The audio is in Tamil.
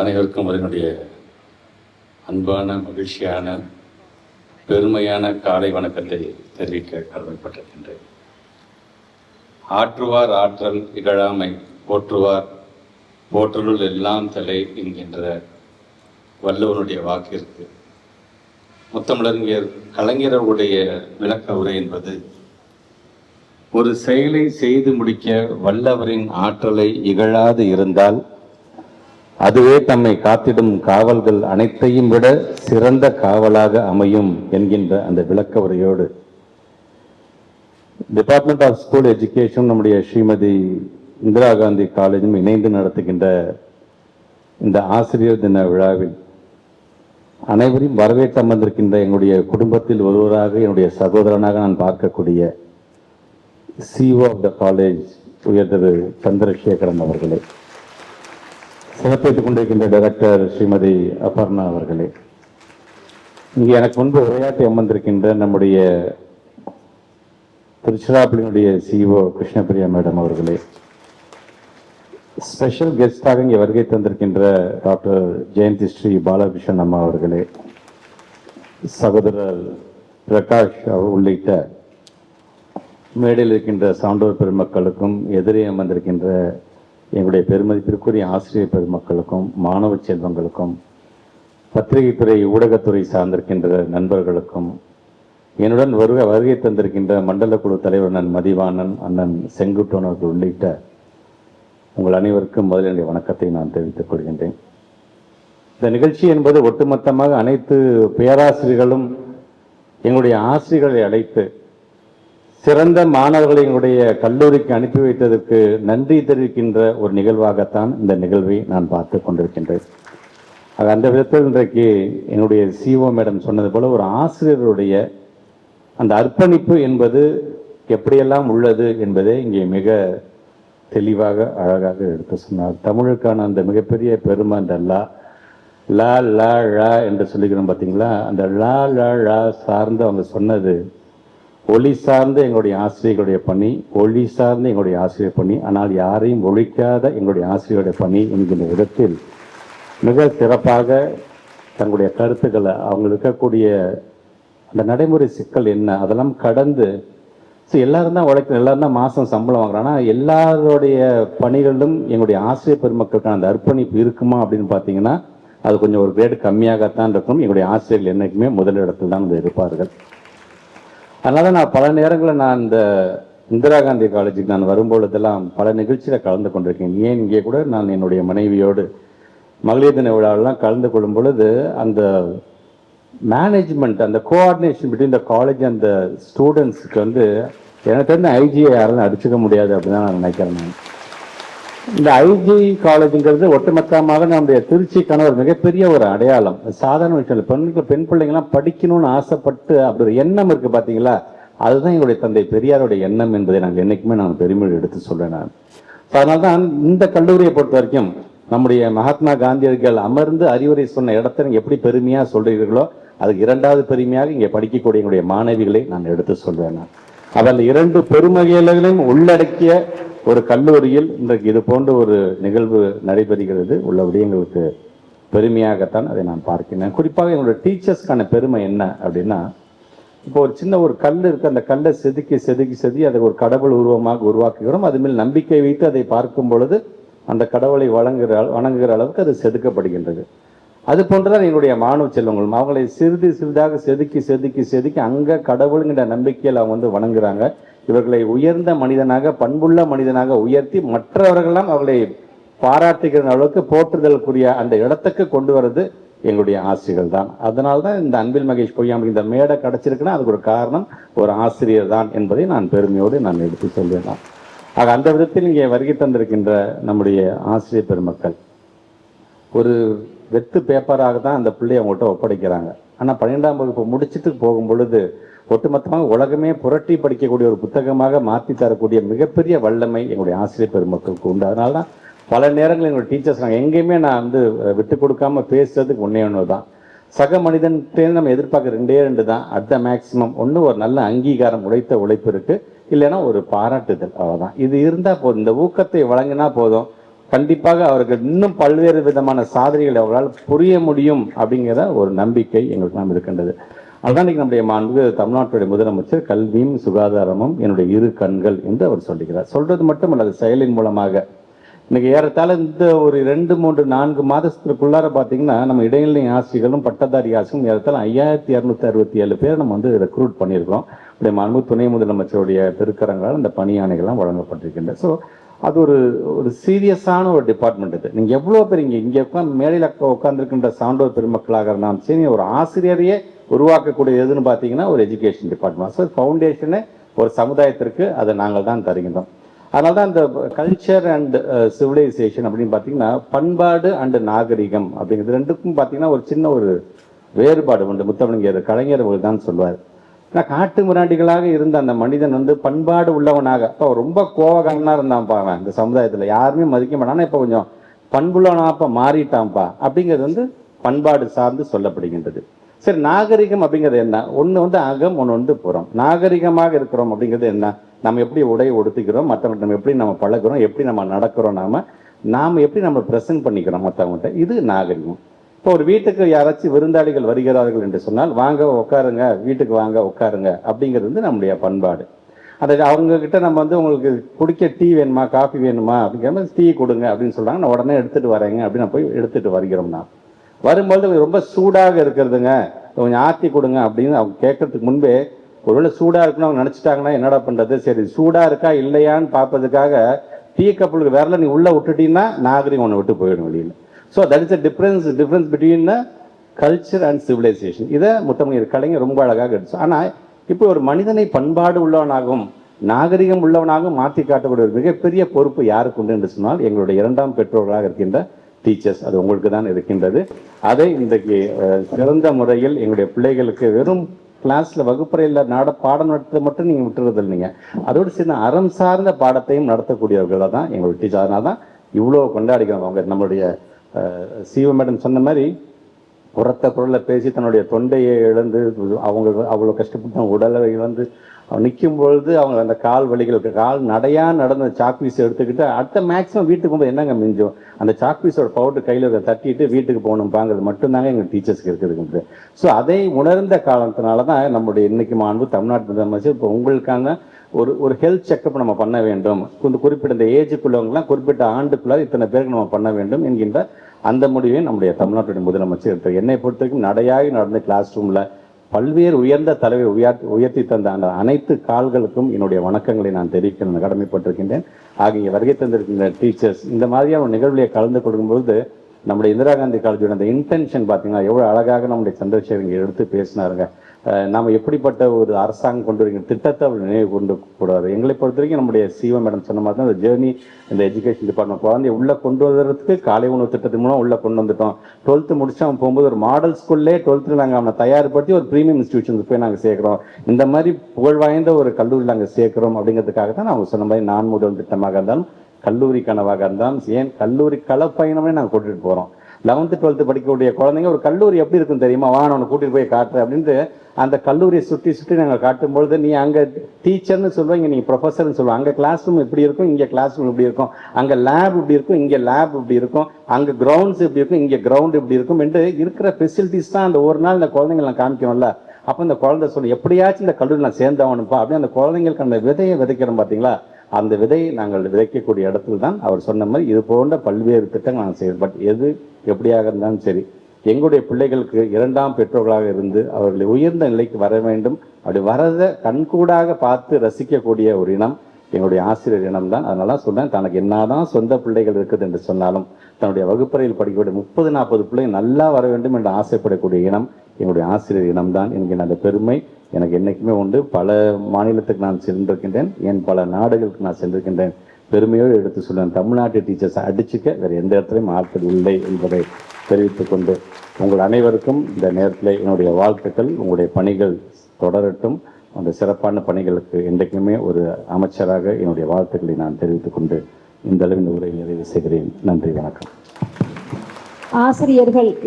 அனைவருக்கும் அதனுடைய அன்பான மகிழ்ச்சியான பெருமையான காலை வணக்கத்தை தெரிவிக்க கடமைப்பட்டிருக்கின்றேன். ஆற்றுவார் ஆற்றல் இகழாமை போற்றுவார் போற்றலுள் எல்லாம் தலை என்கின்ற வல்லவனுடைய வாக்கிற்கு. முத்தமிழறிஞர் கலைஞர்களுடைய விளக்க உரை என்பது ஒரு செயலை செய்து முடிக்க வல்லவரின் ஆற்றலை இகழாது இருந்தால் அதுவே தம்மை காத்திடும் காவல்கள் அனைத்தையும் விட சிறந்த காவலாக அமையும் என்கின்ற அந்த விளக்க உரையோடு டிபார்ட்மெண்ட் ஆஃப் ஸ்கூல் எஜுகேஷன் நம்முடைய ஸ்ரீமதி இந்திரா காந்தி காலேஜும் இணைந்து நடத்துகின்ற இந்த ஆசிரியர் தின விழாவில் அனைவரையும் வரவேற்று அமர்ந்திருக்கின்ற எங்களுடைய குடும்பத்தில் ஒருவராக என்னுடைய சகோதரனாக நான் பார்க்கக்கூடிய சிஓ ஆஃப் த காலேஜ் உயர்ந்தது சந்திரசேகரன் அவர்களே. சிறப்பித்துக் கொண்டிருக்கின்ற டைரக்டர் ஸ்ரீமதி அபர்ணா அவர்களே. இங்கே எனக்கு முன்பு உரையாற்றி அமர்ந்திருக்கின்ற நம்முடைய திருச்சிராப்பள்ளியினுடைய சிஓ கிருஷ்ணபிரியா மேடம் அவர்களே. ஸ்பெஷல் கெஸ்டாக இங்கே வருகை தந்திருக்கின்ற டாக்டர் ஜெயந்தி ஸ்ரீ பாலகிருஷ்ணன் அம்மா அவர்களே. சகோதரர் பிரகாஷ் அவர் உள்ளிட்ட மேடையில் இருக்கின்ற சான்றோர் பெருமக்களுக்கும் எதிரே அமர்ந்திருக்கின்ற எங்களுடைய பெருமதிப்பிற்குரிய ஆசிரியர் பெருமக்களுக்கும் மாணவ செல்வங்களுக்கும் பத்திரிகைத்துறை ஊடகத்துறை சார்ந்திருக்கின்ற நண்பர்களுக்கும் என்னுடன் வருக வருகை தந்திருக்கின்ற மண்டல குழு தலைவர் அண்ணன் மதிவாணன் அண்ணன் செங்குட்டோன் அவர்கள் உள்ளிட்ட உங்கள் அனைவருக்கும் முதலில் என்னுடைய வணக்கத்தை நான் தெரிவித்துக் கொள்கின்றேன். இந்த நிகழ்ச்சி என்பது ஒட்டுமொத்தமாக அனைத்து பேராசிரியர்களும் எங்களுடைய ஆசிரியர்களை அழைத்து சிறந்த மாணவர்களை எங்களுடைய கல்லூரிக்கு அனுப்பி வைத்ததற்கு நன்றி தெரிவிக்கின்ற ஒரு நிகழ்வாகத்தான் இந்த நிகழ்வை நான் பார்த்து கொண்டிருக்கின்றேன். அது அந்த விதத்தில் இன்றைக்கு என்னுடைய சிஓ மேடம் சொன்னது போல ஒரு ஆசிரியருடைய அந்த அர்ப்பணிப்பு என்பது எப்படியெல்லாம் உள்ளது என்பதை இங்கே மிக தெளிவாக அழகாக எடுத்து சொன்னார். தமிழுக்கான அந்த மிகப்பெரிய பெருமை அந்த லா லா லா ழா என்று சொல்லிக்கிறோம் பார்த்தீங்களா அந்த லா லா ழா சார்ந்து அவங்க சொன்னது ஒளி சார்ந்த எங்களுடைய ஆசிரியர்களுடைய பணி ஒளி சார்ந்த எங்களுடைய ஆசிரியர் பணி ஆனால் யாரையும் ஒழிக்காத எங்களுடைய ஆசிரியருடைய பணி என்கின்ற விதத்தில் மிக சிறப்பாக தங்களுடைய கருத்துக்களை அவங்க இருக்கக்கூடிய அந்த நடைமுறை சிக்கல் என்ன அதெல்லாம் கடந்து ஸோ எல்லாரும் தான் உழைக்கணும் எல்லாரும் தான் மாதம் சம்பளம் வாங்குறாங்க ஆனால் எல்லாருடைய பணிகளிலும் எங்களுடைய ஆசிரியர் பெருமக்களுக்கான அந்த அர்ப்பணிப்பு இருக்குமா அப்படின்னு பார்த்தீங்கன்னா அது கொஞ்சம் ஒரு கிரேடு கம்மியாகத்தான் இருக்கும். எங்களுடைய ஆசிரியர்கள் என்றைக்குமே முதலிடத்தில் தான் வந்து இருப்பார்கள். அதனால நான் பல நேரங்களில் நான் இந்த இந்திரா காந்தி காலேஜுக்கு நான் வரும்பொழுதெல்லாம் பல நிகழ்ச்சியில் கலந்து கொண்டிருக்கேன். ஏன் இங்கே கூட நான் என்னுடைய மனைவியோடு மகளிர் தின விழாவெல்லாம் கலந்து கொள்ளும் பொழுது அந்த மேனேஜ்மெண்ட் அந்த கோஆர்டினேஷன் பிட்வீன் த காலேஜ் அந்த ஸ்டூடெண்ட்ஸுக்கு வந்து எனக்கு தெரிஞ்ச ஐஜியை யாரும் அடிச்சுக்க முடியாது அப்படின்னு நான் நினைக்கிறேன் நான். இந்த ஐஜி காலேஜுங்கிறது ஒட்டுமொத்தமாக நம்முடைய திருச்சிக்கான ஒரு மிகப்பெரிய ஒரு அடையாளம். சாதாரண விஷயம் பெண்கள் பெண் பிள்ளைங்களாம் படிக்கணும்னு ஆசைப்பட்டு அப்படி ஒரு எண்ணம் இருக்குது பார்த்தீங்களா அதுதான் எங்களுடைய தந்தை பெரியாருடைய எண்ணம் என்பதை நாங்கள் என்றைக்குமே நான் பெருமையை எடுத்து சொல்கிறேன் நான். அதனால தான் இந்த கல்லூரியை பொறுத்த வரைக்கும் நம்முடைய மகாத்மா காந்தியர்கள் அமர்ந்து அறிவுரை சொன்ன இடத்த நீங்கள் எப்படி பெருமையாக சொல்கிறீர்களோ அதுக்கு இரண்டாவது பெருமையாக இங்கே படிக்கக்கூடிய எங்களுடைய மாணவிகளை நான் எடுத்து சொல்வேன் நான். அதில் இரண்டு பெருமகையிலும் உள்ளடக்கிய ஒரு கல்லூரியில் இன்றைக்கு இது போன்ற ஒரு நிகழ்வு நடைபெறுகிறது. உள்ள விடயங்களுக்கு பெருமையாகத்தான் அதை நான் பார்க்கிறேன் குறிப்பாக எங்களுடைய டீச்சர்ஸ்க்கான பெருமை என்ன அப்படின்னா இப்போ ஒரு சின்ன ஒரு கல் இருக்குது அந்த கல்லை செதுக்கி செதுக்கி செதுக்கி அதை ஒரு கடவுள் உருவமாக உருவாக்குகிறோம். அது மேல் நம்பிக்கை வைத்து அதை பார்க்கும் பொழுது அந்த கடவுளை வழங்குகிற வணங்குகிற அளவுக்கு அது செதுக்கப்படுகின்றது. அது போன்றுதான் என்னுடைய மாணவ செல்வங்களும் அவங்களை சிறிது சிறிதாக செதுக்கி செதுக்கி செதுக்கி அங்கே கடவுளுங்கிற நம்பிக்கையில் அவங்க வந்து வணங்குறாங்க. இவர்களை உயர்ந்த மனிதனாக பண்புள்ள மனிதனாக உயர்த்தி மற்றவர்களெல்லாம் அவர்களை பாராட்டுகிற அளவுக்கு போற்றுதலுக்குரிய அந்த இடத்துக்கு கொண்டு வர்றது எங்களுடைய ஆசிரியர்கள் தான் அதனால தான் இந்த அன்பில் மகேஷ் பொய்யாமல் இந்த மேடை கிடைச்சிருக்குன்னா அதுக்கு ஒரு காரணம் ஒரு ஆசிரியர் தான் என்பதை நான் பெருமையோடு நான் எடுத்து சொல்வேன். ஆக அந்த விதத்தில் இங்கே வருகை தந்திருக்கின்ற நம்முடைய ஆசிரியர் பெருமக்கள் ஒரு வெத்து பேப்பராக தான் அந்த பிள்ளையை அவங்கள்ட்ட ஒப்படைக்கிறாங்க. ஆனால் பன்னிரெண்டாம் வகுப்பு முடிச்சுட்டு போகும் பொழுது ஒட்டுமொத்தமாக உலகமே புரட்டி படிக்கக்கூடிய ஒரு புத்தகமாக மாற்றி தரக்கூடிய மிகப்பெரிய வல்லமை எங்களுடைய ஆசிரியர் பெருமக்களுக்கு உண்டு. அதனால தான் பல நேரங்களில் எங்களுடைய டீச்சர்ஸ் நாங்கள் எங்கேயுமே நான் வந்து விட்டு கொடுக்காம பேசுறதுக்கு ஒன்றே ஒன்று தான் சக மனிதன்கிட்டேருந்து நம்ம எதிர்பார்க்குற ரெண்டே ரெண்டு தான். அட் த மேக்ஸிமம் ஒன்று ஒரு நல்ல அங்கீகாரம் உழைத்த உழைப்பு இருக்குது இல்லைன்னா ஒரு பாராட்டுதல். அவ்வளோதான் இது இருந்தால் போதும். இந்த ஊக்கத்தை வழங்கினா போதும். கண்டிப்பாக அவருக்கு இன்னும் பல்வேறு விதமான சாதனைகளை அவர்களால் புரிய முடியும் அப்படிங்கிற ஒரு நம்பிக்கை எங்களுக்கு நாம் இருக்கின்றது. அதுதான் இன்னைக்கு நம்முடைய மாண்பு தமிழ்நாட்டுடைய முதலமைச்சர் கல்வியும் சுகாதாரமும் என்னுடைய இரு கண்கள் என்று அவர் சொல்லுகிறார். சொல்றது மட்டும் அல்லது செயலின் மூலமாக. இன்னைக்கு ஏறத்தாழ இந்த ஒரு ரெண்டு மூன்று நான்கு மாதத்துக்குள்ளார பார்த்தீங்கன்னா நம்ம இடைநிலை ஆசிரியர்களும் பட்டதாரி ஆசிரியரும் ஏறத்தாழ ஐயாயிரத்தி இரநூத்தி அறுபத்தி ஏழு பேர் நம்ம வந்து ரெக்ரூட் பண்ணியிருக்கிறோம். இப்படி மாண்பு துணை முதலமைச்சருடைய திருக்கரங்களால் இந்த பணியாணைகள்லாம் வழங்கப்பட்டிருக்கின்றன ஸோ அது ஒரு ஒரு சீரியஸான ஒரு டிபார்ட்மெண்ட் இது. நீங்கள் எவ்வளோ பேர் இங்கே இங்கே உட்காந்து மேடையில் உட்காந்துருக்கின்ற சான்றோர் பெருமக்களாக இருந்தாலும் சரி ஒரு ஆசிரியரையே உருவாக்கக்கூடிய எதுன்னு பார்த்தீங்கன்னா ஒரு எஜுகேஷன் டிபார்ட்மெண்ட் ஸோ ஃபவுண்டேஷனே ஒரு சமுதாயத்திற்கு அதை நாங்கள் தான் தருகின்றோம். அதனால தான் இந்த கல்ச்சர் அண்ட் சிவிலைசேஷன் அப்படின்னு பார்த்தீங்கன்னா பண்பாடு அண்டு நாகரிகம் அப்படிங்கிறது ரெண்டுக்கும் பார்த்தீங்கன்னா ஒரு சின்ன ஒரு வேறுபாடு உண்டு. முத்தமிழர் கலைஞர் அவர்கள் தான் சொல்வார். ஏன்னா காட்டு மிராண்டிகளாக இருந்த அந்த மனிதன் வந்து பண்பாடு உள்ளவனாக. இப்போ ரொம்ப கோவகாரனா இருந்தான்ப்பா அவன் இந்த சமுதாயத்தில். யாருமே மதிக்க மாட்டான். இப்போ கொஞ்சம் பண்புள்ளவனாப்பா மாறிட்டான்ப்பா. அப்படிங்கிறது வந்து பண்பாடு சார்ந்து சொல்லப்படுகின்றது. சரி நாகரிகம் அப்படிங்கிறது என்ன? ஒன்று வந்து அகம் ஒன்று வந்து புறம். நாகரிகமாக இருக்கிறோம் அப்படிங்கிறது என்ன? நம்ம எப்படி உடை உடுத்திக்கிறோம்? மற்றவங்க நம்ம எப்படி நம்ம பழகுறோம்? எப்படி நம்ம நடக்கிறோம் நாம? நாம் எப்படி நம்ம ப்ரெசென்ட் பண்ணிக்கிறோம் மற்றவங்கள்ட்ட இது நாகரிகம். இப்போ ஒரு வீட்டுக்கு யாராச்சும் விருந்தாளிகள் வருகிறார்கள் என்று சொன்னால் வாங்க உட்காருங்க வீட்டுக்கு வாங்க உட்காருங்க அப்படிங்கிறது வந்து நம்முடைய பண்பாடு. அதை அவங்கக்கிட்ட நம்ம வந்து உங்களுக்கு குடிக்க டீ வேணுமா காஃபி வேணுமா? அப்படிங்கிற மாதிரி டீ கொடுங்க அப்படின்னு சொல்கிறாங்க நான் உடனே எடுத்துகிட்டு வரேங்க அப்படின்னு நான் போய் எடுத்துகிட்டு வருகிறோம்னா வரும்போது ரொம்ப சூடாக இருக்கிறதுங்க. கொஞ்சம் ஆற்றி கொடுங்க அப்படின்னு அவங்க கேட்கறதுக்கு முன்பே ஒருவேளை சூடாக இருக்குன்னு அவங்க நினச்சிட்டாங்கன்னா என்னடா பண்ணுறது சரி சூடாக இருக்கா இல்லையான்னு பார்ப்பதுக்காக டீ கப்பலுக்கு விரல நீ உள்ளே விட்டுட்டீங்கன்னா நாகரிகம் ஒன்று விட்டு போயிடும் வெளியில். So that is a difference difference between culture and civilization இதை முத்தமிழர் கலைஞர் ரொம்ப அழகாக எடுத்து ஆனால் இப்போ ஒரு மனிதனை பண்பாடு உள்ளவனாகவும் நாகரிகம் உள்ளவனாகவும் மாற்றி காட்டக்கூடிய ஒரு மிகப்பெரிய பொறுப்பு யாருக்கு உண்டு என்று சொன்னால் எங்களுடைய இரண்டாம் பெற்றோர்களாக இருக்கின்ற டீச்சர்ஸ். அது உங்களுக்கு தான் இருக்கின்றது. அதை இன்றைக்கு சிறந்த முறையில் எங்களுடைய பிள்ளைகளுக்கு வெறும் கிளாஸில் வகுப்பறையில் நாட பாடம் நடத்த மட்டும் நீங்கள் விட்டுறது இல்லைங்க அதோடு சின்ன அறம் சார்ந்த பாடத்தையும் நடத்தக்கூடியவர்களாக தான் எங்களுடைய டீச்சர். அதனால தான் இவ்வளோ கொண்டாடிக்கிறோம். அவங்க நம்மளுடைய சிவ மேடம் சொன்ன மாதிரி உரத்த குரலில் பேசி தன்னுடைய தொண்டையை இழந்து அவங்க அவ்வளோ கஷ்டப்பட்டு உடலை இழந்து நிற்கும் பொழுது அவங்க அந்த கால் வலிகளுக்கு கால் நடையாக நடந்த சாக்பீஸ் எடுத்துக்கிட்டு அடுத்த மேக்ஸிமம் வீட்டுக்கு போகும்போது என்னங்க மிஞ்சும்? அந்த சாக்பீஸோட பவுட்ரு பவுடர் கையில் இருக்க தட்டிட்டு வீட்டுக்கு போகணும்பாங்கிறது மட்டும்தாங்க எங்கள் டீச்சர்ஸ்க்கு இருக்குதுங்க. ஸோ அதை உணர்ந்த காலத்தினால தான் நம்முடைய இன்னைக்கு மாண்பு தமிழ்நாட்டு முதலமைச்சர் இப்போ உங்களுக்கான ஒரு ஒரு ஹெல்த் செக்கப் நம்ம பண்ண வேண்டும். இந்த குறிப்பிட்ட இந்த ஏஜுக்குள்ளவங்கலாம் குறிப்பிட்ட ஆண்டுக்குள்ள இத்தனை பேருக்கு நம்ம பண்ண வேண்டும் என்கின்ற அந்த முடிவை நம்முடைய தமிழ்நாட்டுடைய முதலமைச்சர் எடுத்தார். என்னை பொறுத்த வரைக்கும் நடையாகி நடந்த கிளாஸ் ரூம்ல பல்வேறு உயர்ந்த தலைவை உயர்த்தி உயர்த்தி தந்த அந்த அனைத்து கால்களுக்கும் என்னுடைய வணக்கங்களை நான் தெரிவிக்க கடமைப்பட்டிருக்கின்றேன். ஆகிய வருகை தந்திருக்கின்ற டீச்சர்ஸ் இந்த மாதிரியான ஒரு நிகழ்வுகளை கலந்து கொடுக்கும்போது நம்முடைய இந்திரா காந்தி காலேஜோட அந்த இன்டென்ஷன் பார்த்தீங்கன்னா எவ்வளோ அழகாக நம்முடைய சந்திரசேகர் இங்கே எடுத்து பேசினாருங்க. நாம் எப்படிப்பட்ட ஒரு அரசாங்கம் கொண்டு வரீங்க திட்டத்தை அவர் நினைவு கொண்டு கூடாது எங்களை பொறுத்த வரைக்கும் நம்முடைய சிவா மேடம் சொன்ன மாதிரி தான் இந்த ஜேர்னி இந்த எஜுகேஷன் டிபார்ட்மெண்ட் குழந்தைய உள்ள கொண்டு வருவதற்கு காலை உணவு திட்டத்தின் மூலம் உள்ளே கொண்டு வந்துட்டோம். டுவெல்த்து முடிச்சு அவன் போகும்போது ஒரு மாடல் ஸ்கூல்லே டுவெல்த்தில் நாங்கள் அவனை தயார்படுத்தி ஒரு ப்ரீமியம் இன்ஸ்டியூஷனுக்கு போய் நாங்கள் சேர்க்குறோம். இந்த மாதிரி புகழ் வாய்ந்த ஒரு கல்லூரியில் நாங்கள் சேர்க்குறோம் அப்படிங்கிறதுக்காக தான் அவங்க சொன்ன மாதிரி நான் முதல் திட்டமாக இருந்தாலும் கல்லூரி கனவாக இருந்தாலும் ஏன் கல்லூரி களப்பயணமே நாங்கள் கொண்டுட்டு போகிறோம் லெவன்த்து டுவெல்த்து படிக்கக்கூடிய குழந்தைங்க ஒரு கல்லூரி எப்படி இருக்கும் தெரியுமா? வா நான் உன்னை கூட்டிகிட்டு போய் காட்டுறேன் அப்படின்ட்டு அந்த கல்லூரியை சுற்றி சுற்றி நாங்கள் காட்டும்பொழுது நீ அங்கே டீச்சர்னு சொல்லுவாங்க நீ ப்ரொஃபஸர்னு சொல்லுவாங்க அங்கே கிளாஸ் ரூம் இப்படி இருக்கும்? இங்கே கிளாஸ் ரூம் இப்படி இருக்கும்? அங்கே லேப் இப்படி இருக்கும்? இங்கே லேப் இப்படி இருக்கும்? அங்கே கிரவுண்ட்ஸ் இப்படி இருக்கும்? இங்கே கிரவுண்ட் இப்படி இருக்கும்? என்று இருக்கிற ஃபெசிலிட்டிஸ் தான் அந்த ஒரு நாள் இந்த குழந்தைங்களை நான் காமிக்கணும்ல. அப்போ இந்த குழந்தை சொல்லி எப்படியாச்சும் இந்த கல்லூரி நான் சேர்ந்தவனுப்பா அப்படின்னு அந்த குழந்தைங்களுக்கு அந்த விதையை விதைக்கிறோம் பார்த்தீங்களா அந்த விதையை நாங்கள் விதைக்கக்கூடிய இடத்துல தான் அவர் சொன்ன மாதிரி இது போன்ற பல்வேறு திட்டங்கள் நாங்கள் செய்வோம் பட் எது எப்படியாக இருந்தாலும் சரி எங்களுடைய பிள்ளைகளுக்கு இரண்டாம் பெற்றோர்களாக இருந்து அவர்களை உயர்ந்த நிலைக்கு வர வேண்டும். அப்படி வரதை கண்கூடாக பார்த்து ரசிக்கக்கூடிய ஒரு இனம் எங்களுடைய ஆசிரியர் இனம் தான் அதனால சொன்னேன் தனக்கு என்னதான் சொந்த பிள்ளைகள் இருக்குது என்று சொன்னாலும் தன்னுடைய வகுப்பறையில் படிக்கக்கூடிய முப்பது நாற்பது பிள்ளைங்க நல்லா வர வேண்டும் என்று ஆசைப்படக்கூடிய இனம் எங்களுடைய ஆசிரியர் இனம் தான் என்கிற அந்த பெருமை எனக்கு என்னைக்குமே உண்டு. பல மாநிலத்துக்கு நான் சென்றிருக்கின்றேன் ஏன் பல நாடுகளுக்கு நான் சென்றிருக்கின்றேன். பெருமையோடு எடுத்து சொல்லுவேன் தமிழ்நாட்டு டீச்சர்ஸை அடிச்சுக்க வேறு எந்த இடத்துலையும் ஆட்கள் இல்லை என்பதை தெரிவித்துக் கொண்டு உங்கள் அனைவருக்கும் இந்த நேரத்தில் என்னுடைய வாழ்த்துக்கள். உங்களுடைய பணிகள் தொடரட்டும். அந்த சிறப்பான பணிகளுக்கு என்றைக்குமே ஒரு அமைச்சராக என்னுடைய வாழ்த்துக்களை நான் தெரிவித்துக் கொண்டு இந்த அளவில் இந்த உரையை நிறைவு செய்கிறேன். நன்றி வணக்கம். ஆசிரியர்கள்